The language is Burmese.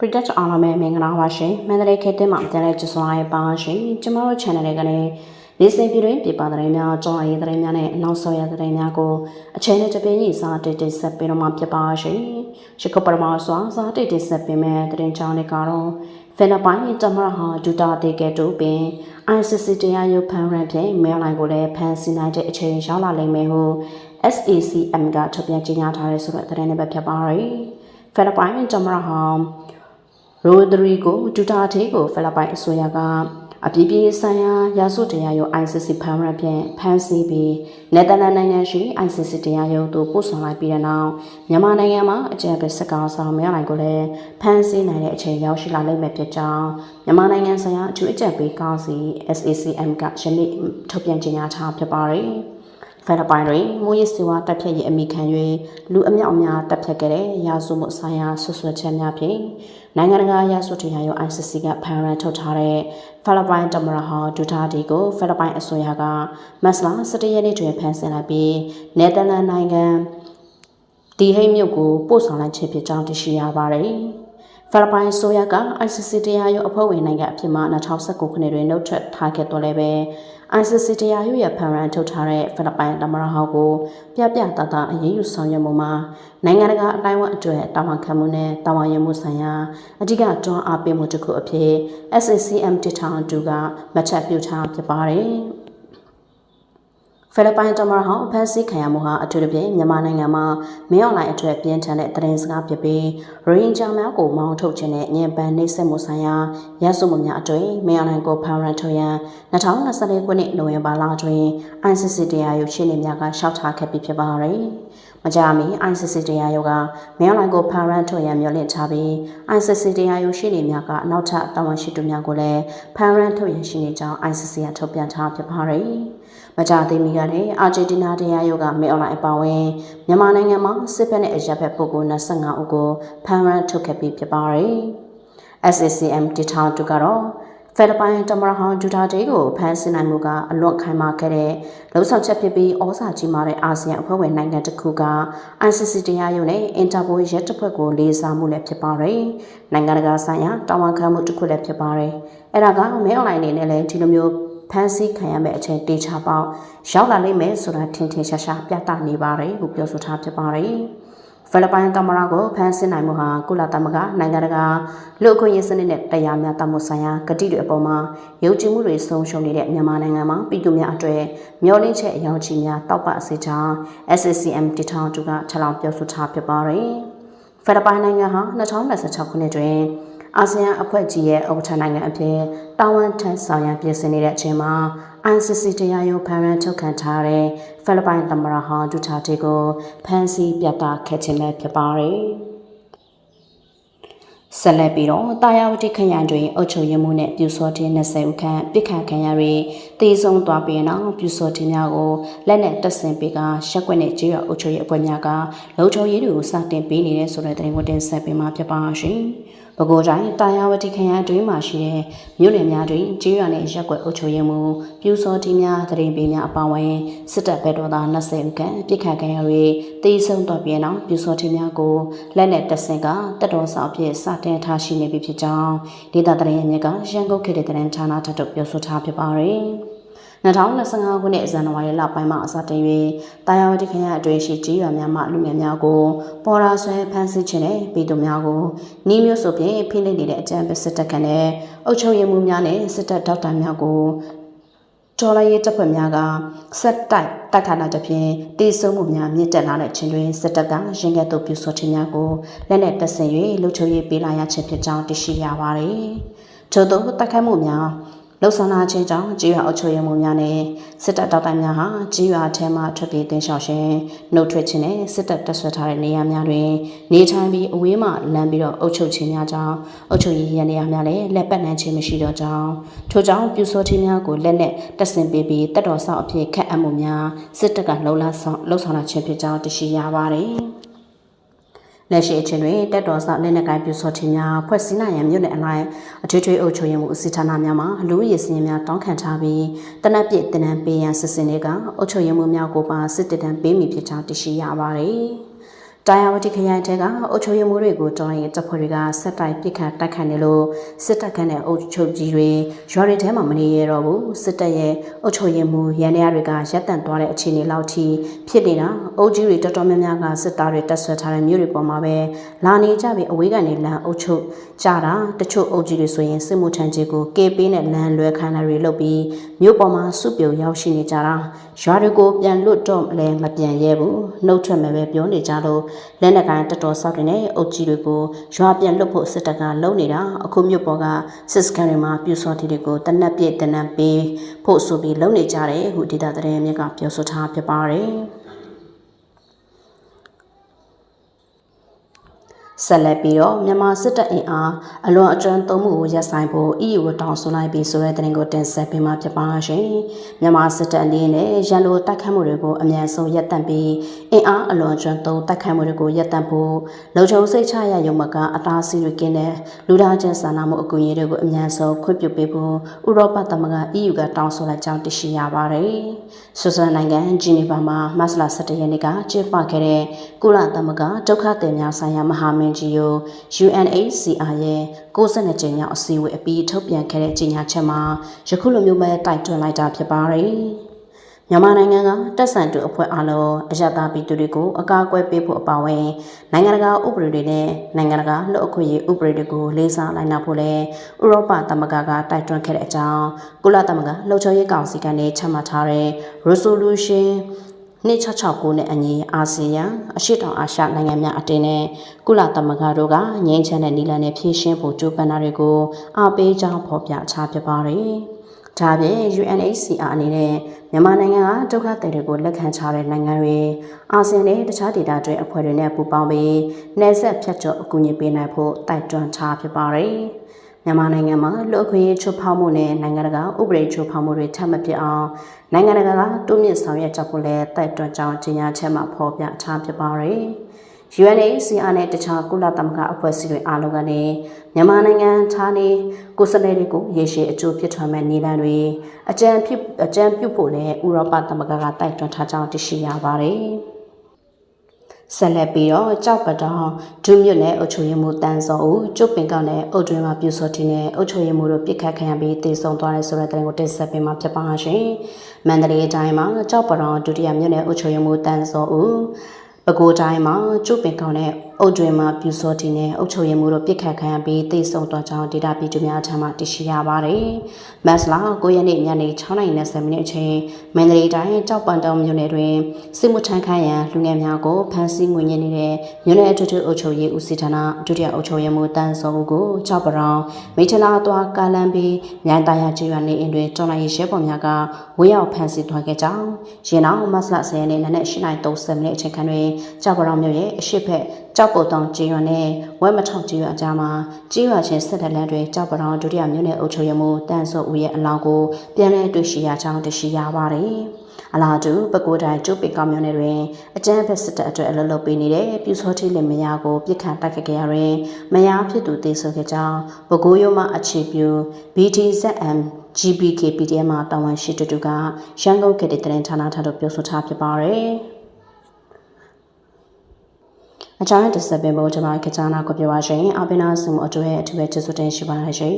ပရိသတ်အားလုံးပဲမင်္ဂလာပါရှင်မန္တလေးခေတ်တင်မှာပြန်လည်ကြိုဆိုရပါရှင်ကျမတို့ channel လေးကနေနေစဉ်ပြည်တွင်းပြပသတင်းများကြောင်းအရေးသတင်းများနဲ့အနောက်ဆော်ရသတင်းများကိုအချိန်နဲ့တပြေးညီစာတိတ်တိတ်ဆက်ပေးတော့မှာဖြစ်ပါရှင်ရှစ်ကပရမစွာစာတိတ်တိတ်ဆက်ပေးမယ်သတင်းကြောင်းတွေကတော့ဖိလစ်ပိုင်တမရဟာဒူတာတေကဲတို့ပင် ICC တရားရုံးဖမ်းရန်ဖြင့်မဲလိုင်းကိုလည်းဖမ်းဆီးနိုင်တဲ့အချိန်ရောက်လာလိမ့်မယ်ဟု SACM ကထုတ်ပြန်ကြေညာထားတဲ့ဆိုတဲ့သတင်းတွေပဲဖြစ်ပါရယ်ဖိလစ်ပိုင်တမရဟာ ရိုဒရီကိုဒူတာတေကိုဖိလစ်ပိုင်အစိုးရကအပြည်ပြည်ဆိုင်ရာရာဇဝတ်တရားရုံး ICC ဖမ်းရဖြင့်ဖမ်းဆီးပြီးနယ်သာလန်နိုင်ငံရှိ ICC တရားရုံးသို့ပို့ဆောင်လိုက်ပြီးတဲ့နောက်မြန်မာနိုင်ငံမှာအကြံပေးစကားဆောင်များလိုက်ကိုလည်းဖမ်းဆီးနိုင်တဲ့အချိန်ရောက်ရှိလာလိမ့်မယ်ဖြစ်ကြောင်းမြန်မာနိုင်ငံဆိုင်ရာအထူးအကြံပေးကောင်းစီ SACM ကယနေ့ထုတ်ပြန်ကြေညာထားဖြစ်ပါတယ်။ ဖိလစ်ပိုင်တွင်မိုးရစ်စီဝါတပ်ဖြတ်ရေးအမိခံ၍လူအမြောက်အများတပ်ဖြတ်ခဲ့တဲ့ရာဇဝမှုဆိုင်ရာဆွဆွချက်များဖြင့်နိုင်ငံတကာရာဇဝတ်တရားရုံး ICC ကဖမ်းရန်ထုတ်ထားတဲ့ဖိလစ်ပိုင်တမရဟာဒူတာဒီကိုဖိလစ်ပိုင်အစိုးရကမတ်လ17ရက်နေ့တွင်ဖမ်းဆီးလိုက်ပြီးနယ်သာလန်နိုင်ငံဒီဟိတ်မြို့ကိုပို့ဆောင်လိုက်ခြင်းဖြစ်ကြောင်းသိရှိရပါတယ်။ဖိလစ်ပိုင်ဆိုရက ICC တရားရုံးအဖွဲ့ဝင်နိုင်ငံအဖြစ်မှ2019ခုနှစ်တွင်နှုတ်ထွက်ထားခဲ့တော်လဲပဲ ICC တရားရုံးရဲ့ဖန်ရန်ထုတ်ထားတဲ့ဖိလစ်ပိုင်တမရဟောက်ကိုပြပြတတအရေးယူဆောင်ရွက်မှုမှာနိုင်ငံတကာအတိုင်းအဝန်အတွက်တာဝန်ခံမှုနဲ့တာဝန်ယူမှုဆိုင်ရာအဓိကတွန်းအားပေးမှုတစ်ခုအဖြစ် SACM တထောင်တူကမှတ်ချက်ပြုထားဖြစ်ပါတယ်။ ဖိလစ်ပိုင်တမန်ဟောင်းဖမ်းဆီးခံရမှုဟာအထူးသဖြင့်မြန်မာနိုင်ငံမှာမင်းအွန်လိုင်းအတွက်ပြင်းထန်တဲ့သတင်းစကားဖြစ်ပြီးရိုဟင်ဂျာများကိုမောင်းထုတ်ခြင်းနဲ့ညင်ပန်းနှိပ်စက်မှုဆိုင်ရာရရှိမှုများအတွင်းမင်းအွန်လိုင်းကိုဖမ်းရန်ထုတ်ရန်2024ခုနှစ်နိုဝင်ဘာလတွင် ICC တရားရုံးရှင်းနေများကရှောက်ထားခဲ့ပြီးဖြစ်ပါရယ်မကြမီ ICC တရားရုံးကမင်းအွန်လိုင်းကိုဖမ်းရန်ထုတ်ရန်မျှော်လင့်ထားပြီး ICC တရားရုံးရှင်းနေများကနောက်ထပ်တာဝန်ရှိသူများကိုလည်းဖမ်းရန်ထုတ်ရန်ရှိနေကြောင်း ICC ကထုတ်ပြန်ထားဖြစ်ပါရယ် မကြသေးမီကလည်းအာဂျင်တီးနားတရားရုံးကမဲအွန်လိုင်းအပါဝင်မြန်မာနိုင်ငံမှာစစ်ဖက်နဲ့အရက်ဖက်ပုဂ္ဂိုလ်25ဦးကိုဖမ်းရန်ထုတ်ခဲ့ပြီးဖြစ်ပါတယ်။ SACM တထောင်တူကတော့ဖိလစ်ပိုင်တမရဟောင်းဒူတာတေကိုဖမ်းဆီးနိုင်မှုကအလွန်ခိုင်မာခဲ့တဲ့လုံဆောင်ချက်ဖြစ်ပြီးဩဇာကြီးမားတဲ့အာဆီယံအဖွဲ့ဝင်နိုင်ငံတစ်ခုက ICC တရားရုံးနဲ့အင်တာပိုရဲတပ်ဖွဲ့ကိုလေးစားမှုလည်းဖြစ်ပါတယ်။နိုင်ငံတကာဆိုင်ရာတာဝန်ခံမှုတစ်ခုလည်းဖြစ်ပါတယ်။အဲ့ဒါကမဲအွန်လိုင်းအနေနဲ့လည်းဒီလိုမျိုး ဖမ်းဆီးခံရမယ့်အချိန်တေချာပေါက်ရောက်လာလိမ့်မယ်ဆိုတာထင်ထင်ရှားရှားပြသနေပါတယ်လို့ပြောဆိုထားဖြစ်ပါတယ်။ဖိလစ်ပိုင်ကမ္ဘာကိုဖမ်းဆီးနိုင်မှုဟာကုလသမဂ္ဂနိုင်ငံတကာလူ့အခွင့်အရေးစနစ်နဲ့တရားမျှတမှုဆိုင်ရာကတိတွေအပေါ်မှာယုံကြည်မှုတွေဆုံးရှုံးနေတဲ့မြန်မာနိုင်ငံမှာပြည်သူများအတွေ့မျောလင့်ချက်အယောင်ကြီးများတောက်ပအစေချောင်း SCCM တထောင်တူကထလောင်ပြောဆိုထားဖြစ်ပါတယ်။ဖိလစ်ပိုင်နိုင်ငံဟာ2026ခုနှစ်တွင် အာဆီယံအဖွဲ့ကြီးရဲ့ဥက္ကဋ္ဌနိုင်ငံအဖြစ်တာဝန်ထမ်းဆောင်ရန်ပြင်ဆင်နေတဲ့အချိန်မှာ ICC တရားရုံးဖမ်းရန်ထုတ်ခံထားတဲ့ဖိလစ်ပိုင်သမ္မတဟောင်းဒူတာတေကိုဖမ်းဆီးပြသခဲ့ခြင်းပဲဖြစ်ပါတယ်။ဆက်လက်ပြီးတော့တာယာဝတိခရိုင်တွင်အုပ်ချုပ်ရေးမှုနှင့်ပြူစောတင်20ဦးခန့်ပြစ်ခတ်ခံရ၍တည်ဆုံသွားပြီးနောက်ပြူစောတင်များကိုလက်နဲ့တက်ဆင်ပေးကရက်ွက်နဲ့ကြေးရအုပ်ချုပ်ရေးအဖွဲ့များကလုံခြုံရေးတွေကိုစတင်ပေးနေတဲ့ဆိုတဲ့သတင်းကိုတင်ဆက်ပေးမှာဖြစ်ပါရှင်။ ပဲခူးတိုင်းတာယာဝတီခရိုင်အတွင်းမှာရှိတဲ့မြို့နယ်များတွင်ကျေးရွာနှင့်ရက်ွက်အုပ်ချုပ်ရေးမှုပြူစောတီများတရင်ပေးများအပါအဝင်စစ်တပ်ဘက်တော်သား20ဦးခန့်ပြစ်ခတ်ခံရ၍တေးဆုံးတော့ပြီးနောက်ပြူစောတီများကိုလက်နက်တဆင်ကတက်တော်ဆောင်အဖြစ်စတင်ထားရှိနေပြီဖြစ်ကြောင်းဒေသတရင်မြစ်ကရန်ကုန်ခေတ်တဲ့တရင်ဌာနထပ်ထုတ်ပြောဆိုထားဖြစ်ပါရယ် 2025ခုနှစ်ဇန်နဝါရီလပိုင်းမှာအစတင်၍တာယာဝတီခရိုင်အတွင်းရှိကြီးရွာများမှလူငယ်များကိုပေါ်ရာဆွဲဖမ်းဆီးခြင်းနဲ့ပြည်သူများကိုနှီးမျိုးစုဖြင့်ဖိနှိပ်နေတဲ့အကြမ်းဖက်စစ်တပ်ကနဲ့အုပ်ချုပ်ရေးမှုများနဲ့စစ်တပ်ဒေါက်တာများကိုတော်လိုင်းရေးတပ်ဖွဲ့များကဆက်တိုက်တိုက်ခါနာတဖြင့်တည်ဆုံမှုများမြင့်တက်လာတဲ့ချင်းတွင်စစ်တပ်ကရင်ကဲ့သို့ပြုဆိုခြင်းများကိုလက်နက်တပ်ဆင်၍လူချုပ်ရေးပေးလာရခြင်းဖြစ်ကြောင်းသိရှိရပါသည်။ထို့သောတိုက်ခိုက်မှုများ လှုပ်ဆောင်လာခြင်းကြောင့်ကြေးရွာအုပ်ချုပ်ရေးမှုများနဲ့စစ်တပ်တောက်တိုင်များဟာကြေးရွာထဲမှထွက်ပြေးတင်ရှောင်ရှင်နှုတ်ထွက်ခြင်းနဲ့စစ်တပ်တပ်ဆွဲထားတဲ့နေရာများတွင်နေထိုင်ပြီးအဝေးမှလမ်းပြီးတော့အုပ်ချုပ်ခြင်းများကြောင့်အုပ်ချုပ်ရေးရန်နေရာများလည်းလက်ပတ်နှမ်းခြင်းမရှိတော့ကြောင်းထို့ကြောင့်ပြူစောခြင်းများကိုလက်နဲ့တက်ဆင်ပေးပြီးတက်တော်ဆောင်အဖြစ်ခက်အပ်မှုများစစ်တပ်ကလှုံ့ဆော်လှုပ်ဆောင်လာခြင်းဖြစ်ကြောင်းသိရှိရပါတယ်။ လက်ရှိအချိန်တွင်တက်တော်စလက်နက်ကိုင်းပြူစောထင်းများဖွဲ့စည်းနိုင်ရန်မြို့နယ်အလိုက်အထွေထွေအုပ်ချုပ်ရေးမှုအစီဌာနများမှလူရည်စည်းများတောင်းခံထားပြီးတနက်ပြည့်တင်နန်းပေးရန်စစ်စင်တွေကအုပ်ချုပ်ရေးမှုများကိုပါစစ်တမ်းပေးမိဖြစ်ကြောင်းသိရှိရပါတယ်။ တတာယာဝတီခရိုင်ထဲကအုပ်ချုပ်ရေးမှုတွေကိုတော်ရင်တပ်ဖွဲ့တွေကဆက်တိုက်ပစ်ခတ်တိုက်ခတ်နေလို့စစ်တပ်ကနဲ့အုပ်ချုပ်ကြီးတွေရွာတွေထဲမှာမနေရတော့ဘူးစစ်တပ်ရဲ့အုပ်ချုပ်ရေးမှုရန်ရတွေကရပ်တန့်သွားတဲ့အခြေအနေလောက်ထိဖြစ်နေတာအုပ်ကြီးတွေတော်တော်များများကစစ်သားတွေတက်ဆွဲထားတဲ့မြို့တွေပေါ်မှာပဲလာနေကြပြီးအဝေးကနေလမ်းအုပ်ချုပ်ကြတာတချို့အုပ်ကြီးတွေဆိုရင်စစ်မှုထမ်းကြီးကိုကေပေးနဲ့လမ်းလွဲခိုင်းတာတွေလုပ်ပြီးမြို့ပေါ်မှာစုပြုံရောက်ရှိနေကြတာရွာတွေကိုပြန်လွတ်တော့လည်းမပြန်ရဲဘူးနှုတ်ထွက်မယ်ပဲပြောနေကြလို့လက်နက်ကိုင်တော်တော်ဆောက်တင်တဲ့အုပ်ကြီးတွေကိုရွာပြန်လွတ်ဖို့စစ်တပ်ကလုံနေတာအခုမြို့ပေါ်ကစစ်စကန်တွေမှာပြူစော်တီတွေကိုတနက်ပြည့်တနက်ပေးဖို့ဆိုပြီးလုံနေကြတယ်ဟုဒေတာတဲ့မြက်ကပြောဆိုထားဖြစ်ပါတယ် ဆက်လက်ပြီးတော့မြန်မာစစ်တပ်အင်အားအလွန်အကျွမ်းသုံးမှုကိုရပ်ဆိုင်ဖို့ EU ကိုတောင်းဆိုလိုက်ပြီးဆိုတဲ့တင်ကိုတင်ဆက်ပေးမှာဖြစ်ပါရှင်။မြန်မာစစ်တပ်အနေနဲ့ရန်လိုတိုက်ခတ်မှုတွေကိုအမြန်ဆုံးရပ်တန့်ပြီးအင်အားအလွန်အကျွမ်းသုံးတိုက်ခတ်မှုတွေကိုရပ်တန့်ဖို့လုံခြုံစိတ်ချရရုံမကအတားအဆီးတွေကင်းတဲ့လူသားချင်းစာနာမှုအကူအညီတွေကိုအမြန်ဆုံးခွင့်ပြုပေးဖို့ဥရောပသမဂ္ဂ EU ကတောင်းဆိုလိုက်ကြောင်းသိရှိရပါတယ်။ဆွစ်ဇာလန်နိုင်ငံဂျီနီဗာမှာမတ်လ17ရက်နေ့ကကျင်းပခဲ့တဲ့ကုလသမဂ္ဂဒုက္ခသည်များဆိုင်ရာမဟာမင်းကြီးယို UNHCR ရဲ့62ကြိမ်မြောက်အစည်းအဝေးအပြီးထုတ်ပြန်ခဲ့တဲ့ကြေညာချက်မှာယခုလိုမျိုးပဲတိုက်တွန်းလိုက်တာဖြစ်ပါတယ်။မြန်မာနိုင်ငံကတက်ဆန်တူအဖွဲ့အလုံးအယက်သားပြည်သူတွေကိုအကာအကွယ်ပေးဖို့အပါအဝင်နိုင်ငံတကာဥပဒေတွေနဲ့နိုင်ငံတကာလူ့အခွင့်အရေးဥပဒေတွေကိုလေးစားလိုက်နာဖို့လဲဥရောပသမဂ္ဂကတိုက်တွန်းခဲ့တဲ့အကြောင်းကုလသမဂ္ဂလှုပ်ရှားရေးကောင်စီကနေချမှတ်ထားတဲ့ resolution 2669နဲ့အညီအာဆီယံအရှေ့တောင်အာရှနိုင်ငံများအတင်းနဲ့ကုလသမဂ္ဂတို့ကငြိမ်းချမ်းတဲ့နည်းလမ်းနဲ့ဖြည့်ရှင်းဖို့ကြိုးပမ်းတာတွေကိုအားပေးကြောင်းဖော်ပြချဖြစ်ပါတယ်။ဒါပြင် UNHCR အနေနဲ့မြန်မာနိုင်ငံကဒုက္ခသည်တွေကိုလက်ခံချတဲ့နိုင်ငံတွေအာဆီယံနဲ့တခြားဒေသတွေအဖွဲ့တွေနဲ့ပူးပေါင်းပြီးနယ်စပ်ဖြတ်ကျော်အကူအညီပေးနိုင်ဖို့တိုက်တွန်းထားဖြစ်ပါတယ်။ မြန်မာနိုင်ငံမှာလူ့အခွင့်အရေးချိုးဖောက်မှုနဲ့နိုင်ငံတကာဥပဒေချိုးဖောက်မှုတွေထပ်မဖြစ်အောင်နိုင်ငံတကာကတိုးမြင့်ဆောင်ရွက်ကြဖို့လဲတိုက်တွန်းကြောင်းကြေညာချက်မှာဖော်ပြထားဖြစ်ပါတယ်။ UNHCR နဲ့တခြားကုလသမဂ္ဂအဖွဲ့အစည်းတွေအားလုံးကနေမြန်မာနိုင်ငံသားနေကိုယ်စားလှယ်တွေကိုရေရှည်အကျိုးဖြစ်ထွန်းမဲ့နေလမ်းတွေအကြံဖြစ်အကြံပြုဖို့လည်းဥရောပသမဂ္ဂကတိုက်တွန်းထားကြောင်းသိရှိရပါတယ်။ ဆက်လက်ပြီးတော့ကြောက်ပတောင်ဒုမြွတ်နဲ့အုတ်ချိုရမှုတန်းစောဦးကျုပ်ပင်ကောက်နဲ့အုတ်တွင်မှာပြူစောတင်နဲ့အုတ်ချိုရမှုတို့ပြစ်ခတ်ခံရပြီးတေဆုံသွားတဲ့ဆိုတဲ့တဲ့ကိုတင်ဆက်ပေးမှာဖြစ်ပါရှင်။မန္တလေးတိုင်းမှာကြောက်ပတောင်ဒုတိယမြွတ်နဲ့အုတ်ချိုရမှုတန်းစောဦးပဲခူးတိုင်းမှာကျုပ်ပင်ကောက်နဲ့ အုတ်တွင်မှာပြူစောတင်နဲ့အုတ်ချိုရမှုတို့ပြစ်ခတ်ခံရပြီးတေဆုံသွားကြောင်းဒေတာပြည်သူများထံမှသိရှိရပါတယ်။မတ်လ9ရက်နေ့ညနေ6:30မိနစ်အချိန်မန္တလေးတိုင်းကြောက်ပန်တောင်မြို့နယ်တွင်စစ်မှုထမ်းခိုင်းရန်လူငယ်များကိုဖမ်းဆီးငွေညှစ်နေတဲ့မြို့နယ်အထူးအုပ်ချုပ်ရေးဦးစီးဌာနဒုတိယအုပ်ချုပ်ရေးမှူးတန်းစောဦးကိုကြောက်ပရောင်မိထလာသွားကာလန်ပြီးမြိုင်တရာကျွော်နေအိမ်တွင်တော်လိုင်းရဲဘော်များက ဝေးရောက်ဖမ်းဆီးသွားခဲ့ကြောင်းရင်နောက်မတ်လ10ရက်နေ့နနက်8:30မိနစ်အချိန်ခန့်တွင်ကြောက်ပရောင်မြို့ရဲ့အရှိတ်ဖက်ကြောက်ပုတ်တောင်ကျေးရွာနဲ့ဝဲမထောင်ကျေးရွာကြားမှာကျေးရွာချင်းဆက်တက်လန်းတွေကြောက်ပရောင်ဒုတိယမြို့နယ်အုပ်ချုပ်ရေးမှူးတန်းစောဦးရဲ့အလောင်းကိုပြန်လည်တွေ့ရှိရကြောင်းသိရှိရပါတယ်။အလားတူပဲခူးတိုင်းကျုပ်ပင်ကောက်မြို့နယ်တွင်အကြမ်းဖက်စစ်တပ်အတွက်အလုပ်လုပ်ပေးနေတဲ့ပြူစောတိလင်မယားကိုပြစ်ခတ်တိုက်ခတ်ခဲ့ရတွင်မယားဖြစ်သူတေဆုံးခဲ့ကြောင်းပဲခူးရိုးမှအခြေပြု BTZM GBK PDM မှာတာဝန်ရှိသူတို့ကရန်ကုန်ကတိတဲ့ဌာနထံသို့ပြောဆိုထားဖြစ်ပါတယ်။အကြောင်းရတစ်ဆက်ပင်ပေါ်ကျွန်မကကြားနာကိုပြောပါရှင်အပင်နာစုမှုအတွေ့အထူးပဲကျေးဇူးတင်ရှိပါရရှင်